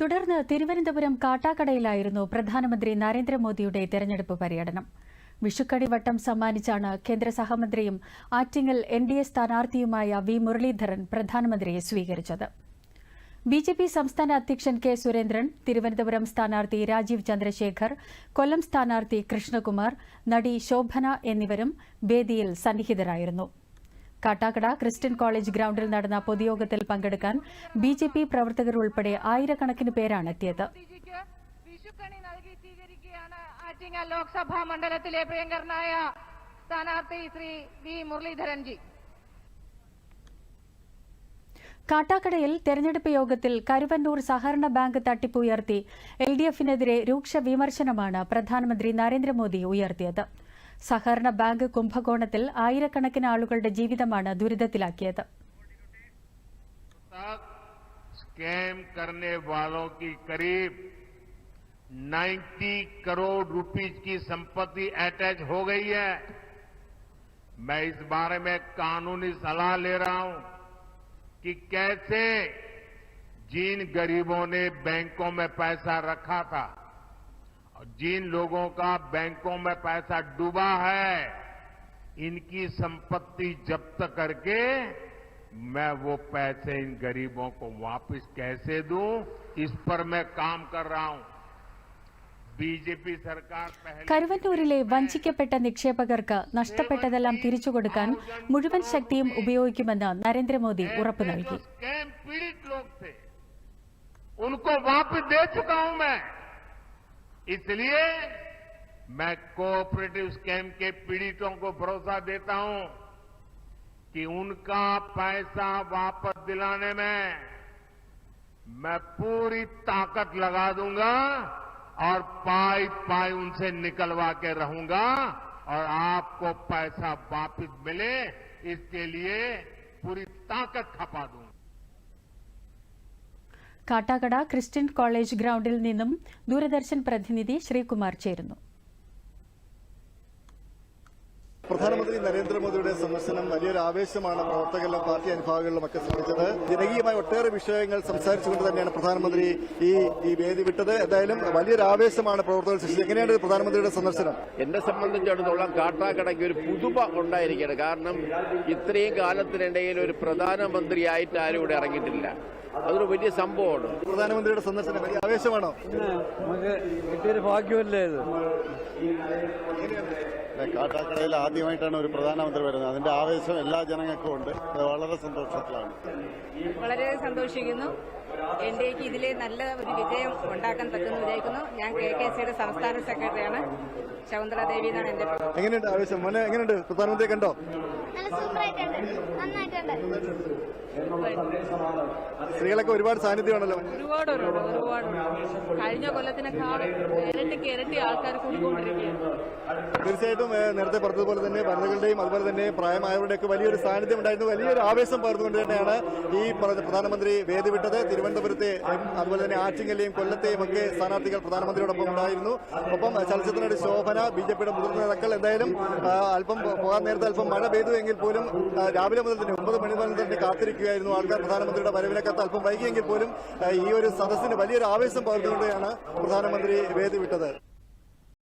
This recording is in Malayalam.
തുടർന്ന് തിരുവനന്തപുരം കാട്ടാക്കടയിലായിരുന്നു പ്രധാനമന്ത്രി നരേന്ദ്രമോദിയുടെ തെരഞ്ഞെടുപ്പ് പര്യടനം. വിഷുക്കടി വട്ടം സമ്മാനിച്ചാണ് കേന്ദ്ര സഹമന്ത്രിയും ആറ്റിങ്ങൽ എൻ ഡി എ സ്ഥാനാർത്ഥിയുമായ വി മുരളീധരൻ പ്രധാനമന്ത്രിയെ സ്വീകരിച്ചത്. ബി ജെ പി സംസ്ഥാന അധ്യക്ഷൻ കെ സുരേന്ദ്രൻ തിരുവനന്തപുരം സ്ഥാനാർത്ഥി രാജീവ് ചന്ദ്രശേഖർ കൊല്ലം സ്ഥാനാർത്ഥി കൃഷ്ണകുമാർ നടി ശോഭന എന്നിവരും വേദിയിൽ സന്നിഹിതരായിരുന്നു. കാട്ടാക്കട ക്രിസ്ത്യൻ കോളേജ് ഗ്രൗണ്ടിൽ നടന്ന പൊതുയോഗത്തിൽ പങ്കെടുക്കാൻ ബി ജെ പി പ്രവർത്തകർ ഉൾപ്പെടെ ആയിരക്കണക്കിന് പേരാണ് എത്തിയത്. ലോക്സഭാ മണ്ഡലത്തിലെ പ്രിയങ്കരനായ സ്ഥാനാർത്ഥി ശ്രീ വി മുരളീധരൻജി. കാട്ടാക്കടയിൽ തെരഞ്ഞെടുപ്പ് യോഗത്തിൽ കരുവന്നൂർ സഹകരണ ബാങ്ക് തട്ടിപ്പ് ഉയർത്തി എൽ ഡി എഫിനെതിരെ രൂക്ഷ വിമർശനമാണ് പ്രധാനമന്ത്രി നരേന്ദ്രമോദി ഉയർത്തിയത്. സഹകരണ ബാങ്ക് കുംഭകോണത്തിൽ ആയിരക്കണക്കിന് ആളുകളുടെ ജീവിതമാണ് ദുരിതത്തിലാക്കിയത് तक स्कैम करने वालों की करीब 90 करोड़ रुपीस की संपत्ति अटैच हो गई है मैं इस बारे में कानूनी सलाह ले रहा हूं कि कैसे जिन गरीबों ने बैंकों में पैसा रखा था और जिन लोगों का बैंकों में पैसा डूबा है इनकी संपत्ति जब्त करके मैं वो पैसे इन गरीबों को वापस कैसे दूं इस पर मैं काम कर रहा हूं बीजेपी सरकार पहले കരുവന്നൂരിലെ വഞ്ചിക്കപ്പെട്ട നിക്ഷേപകർക്ക് നഷ്ടപ്പെട്ടതെല്ലാം തിരിച്ചുകൊടുക്കാൻ മുഴുവൻ ശക്തിയും ഉപയോഗിക്കുമെന്ന് നരേന്ദ്രമോദി ഉറപ്പു നൽകി इसलिए मैं कोऑपरेटिव स्कैम के पीड़ितों को भरोसा देता हूँ कि उनका पैसा वापस दिलाने में मैं पूरी ताकत लगा दूँगा और पाई पाई उनसे निकलवा के रहूँगा और आपको पैसा वापस मिले, इसके लिए पूरी ताकत खपा दूँगा। കാട്ടാക്കട ക്രിസ്ത്യൻ കോളേജ് ഗ്രൗണ്ടിൽ നിന്നും ദൂരദർശൻ പ്രതിനിധി ശ്രീകുമാർ ചേരുന്നു. പ്രധാനമന്ത്രി നരേന്ദ്രമോദിയുടെ സന്ദർശനം വലിയൊരു ആവേശമാണ് പ്രവർത്തകരിലും പാർട്ടി അനുഭാവികളിലും ഒക്കെ സൃഷ്ടിച്ചത് ജനകീയമായ ഒട്ടേറെ വിഷയങ്ങൾ സംസാരിച്ചുകൊണ്ട് തന്നെയാണ് പ്രധാനമന്ത്രി ഈ ഈ വേദി വിട്ടത്. എന്തായാലും വലിയൊരു ആവേശമാണ് പ്രവർത്തകർ സൃഷ്ടിച്ചത്. എങ്ങനെയാണ് പ്രധാനമന്ത്രിയുടെ സന്ദർശനം? എന്നെ സംബന്ധിച്ചിടത്തോളം കാട്ടാക്കടയ്ക്ക് ഒരു പുതുമ ഉണ്ടായിരിക്കുകയാണ്. കാരണം ഇത്രയും കാലത്തിനിടയിൽ ഒരു പ്രധാനമന്ത്രിയായിട്ട് ആരും ഇവിടെ ഇറങ്ങിയിട്ടില്ല. അതൊരു വലിയ സംഭവമാണ്. പ്രധാനമന്ത്രിയുടെ സന്ദർശനം വലിയ ആവേശമാണോ? നമുക്ക് കിട്ടിയൊരു ഭാഗ്യമല്ലേ ഇത്? കാട്ടാക്കടയിൽ ആദ്യമായിട്ടാണ് ഒരു പ്രധാനമന്ത്രി വരുന്നത്. അതിന്റെ ആവേശം എല്ലാ ജനങ്ങൾക്കും ഉണ്ട്. വളരെ സന്തോഷത്തിലാണ്. വളരെ സന്തോഷിക്കുന്നു. എൻ ഡി എക്ക് ഇതിലെ നല്ല ഒരു വിജയം ഉണ്ടാക്കാൻ പറ്റുമെന്ന് വിചാരിക്കുന്നു. ഞാൻ കെ കെ സിയുടെ സംസ്ഥാന സെക്രട്ടറിയാണ്. ശകുന്തള ദേവി എന്നാണ് എന്റെ എങ്ങനെയുണ്ട് ആവേശം? മോനെ എങ്ങനെയുണ്ട്? പ്രധാനമന്ത്രി കണ്ടോ? നല്ല സൂപ്പറായിട്ടുണ്ട്. നന്നായിട്ടുണ്ട്. സ്ത്രീകളൊക്കെ ഒരുപാട് സാന്നിധ്യമാണല്ലോ. ഒരുപാട് ഒരുപാട് ഒരുപാട് കഴിഞ്ഞ കൊല്ലത്തിനൊക്കെ ഇരട്ടിക്ക് ഇരട്ടി ആൾക്കാർ കൂടിക്കൊണ്ടിരിക്കുകയാണ്. തീർച്ചയായിട്ടും ഏഹ്, നേരത്തെ പറഞ്ഞതുപോലെ തന്നെ വനിതകളുടെയും അതുപോലെ തന്നെ പ്രായമായവരുടെയൊക്കെ വലിയൊരു സാന്നിധ്യം ഉണ്ടായിരുന്നു. വലിയൊരു ആവേശം പകർന്നുകൊണ്ട് തന്നെയാണ് ഈ പറഞ്ഞ പ്രധാനമന്ത്രി വേദി വിട്ടത്. തിരുവനന്തപുരത്തെ അതുപോലെ തന്നെ ആറ്റിങ്ങലെയും കൊല്ലത്തെയും ഒക്കെ സ്ഥാനാർത്ഥികൾ പ്രധാനമന്ത്രിയോടൊപ്പം ഉണ്ടായിരുന്നു. ഒപ്പം ചലച്ചിത്ര നടി ശോഭന ബി ജെ പിയുടെ മുതിർന്ന നേതാക്കൾ എന്തായാലും അല്പം പോകാൻ നേരത്തെ അല്പം മഴ പെയ്തു എങ്കിൽ പോലും രാവിലെ മുതൽ തന്നെ ഒമ്പത് മണി മുതൽ തന്നെ കാത്തിരിക്കുകയായിരുന്നു. ആൾക്കാർ പ്രധാനമന്ത്രിയുടെ വരവിനെക്കാത്ത അല്പം വൈകിയെങ്കിൽ പോലും ഈ ഒരു സദസ്സിന് വലിയൊരു ആവേശം പകർന്നുകൊണ്ടാണ് പ്രധാനമന്ത്രി വേദി വിട്ടത്.